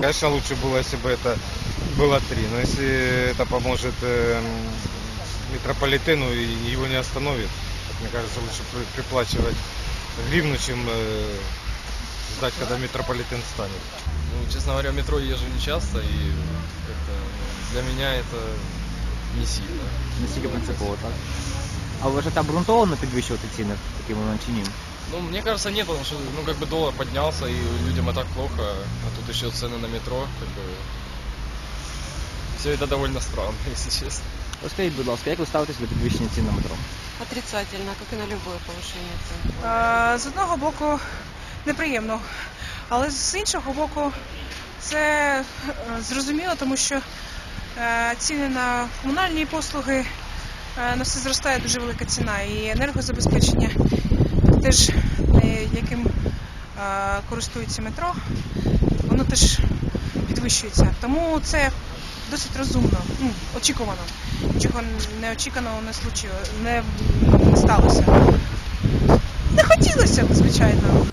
конечно, лучше было, если бы это было три. Но если это поможет э, метрополитену и его не остановит, мне кажется, лучше при- приплачивать гривну, чем э, ждать, когда метрополитен станет. Ну, честно говоря, в метро езжу не часто, и как-то ну, для меня это не сильно. Настільки принципово, так? А ви вважаєте обґрунтовано підвищувати ціни в такий момент чи ні? Ну, мне кажется, нет, потому что, ну, как бы доллар поднялся, и людям и так плохо, а тут еще цены на метро, как бы... Все это довольно странно, если честно. Розкажіть, будь ласка, як ви ставитесь до підвищення цін на метро? Отрицательно, как и на любое повышение цен. Е, З одного боку неприємно, але з іншого боку це е, зрозуміло, тому що е, ціни на комунальні послуги е, на все зростає дуже велика ціна. І енергозабезпечення теж, е, яким е, користується метро, воно теж підвищується. Тому це досить розумно, ну, очікувано. Нічого неочікуваного не случило, не, не сталося. Не хотілося б, звичайно.